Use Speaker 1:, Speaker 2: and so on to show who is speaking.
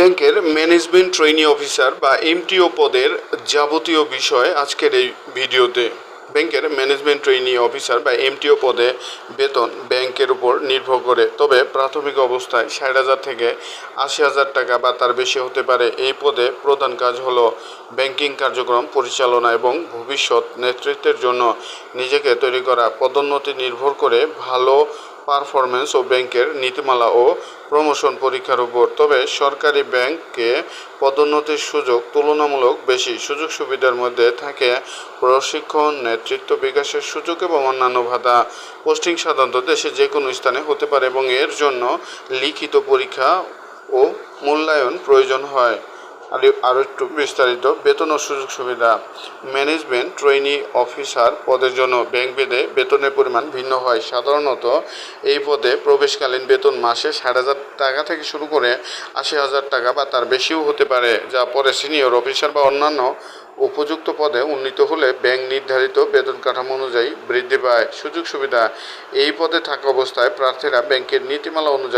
Speaker 1: ব্যাংকের management trainee officer বা MTO পদের যাবতীয় বিষয় আজকের এই ভিডিওতে। ব্যাংকের ম্যানেজমেন্ট ট্রেনি অফিসার বা এমটিও পদে বেতন ব্যাংকের উপর নির্ভর করে। তবে প্রাথমিক অবস্থায় ষাট হাজার থেকে আশি হাজার টাকা বা তার বেশি হতে পারে। এই পদে প্রধান কাজ হল ব্যাংকিং কার্যক্রম পরিচালনা এবং ভবিষ্যৎ নেতৃত্বের জন্য নিজেকে তৈরি করা। পদোন্নতি নির্ভর করে ভালো পারফরমেন্স ও ব্যাংকের নীতিমালা ও প্রমোশন পরীক্ষার উপর। তবে সরকারি ব্যাংকে পদোন্নতির সুযোগ তুলনামূলক বেশি। সুযোগ সুবিধার মধ্যে থাকে প্রশিক্ষণ, নেতৃত্ব বিকাশের সুযোগ এবং অন্যান্য ভাতা পোস্টিং সাধারণত দেশে যে কোনো স্থানে হতে পারে এবং এর জন্য লিখিত পরীক্ষা ও মূল্যায়ন প্রয়োজন হয়। আরও একটু বিস্তারিত। বেতন ও সুযোগ সুবিধা ম্যানেজমেন্ট ট্রেনি অফিসার পদের জন্য ব্যাংক বেদে বেতনের পরিমাণ ভিন্ন হয়। সাধারণত এই পদে প্রবেশকালীন বেতন মাসে ষাট হাজার টাকা থেকে শুরু করে আশি হাজার টাকা বা তার বেশিও হতে পারে, যা পরে সিনিয়র অফিসার বা অন্যান্য উপযুক্ত পদে উন্নীত হলে ব্যাংক নির্ধারিত বেতন কাঠামো অনুযায়ী বৃদ্ধি পায়। সুযোগ সুবিধা, এই পদে থাকা অবস্থায় প্রার্থীরা ব্যাংকের নীতিমালা অনুযায়ী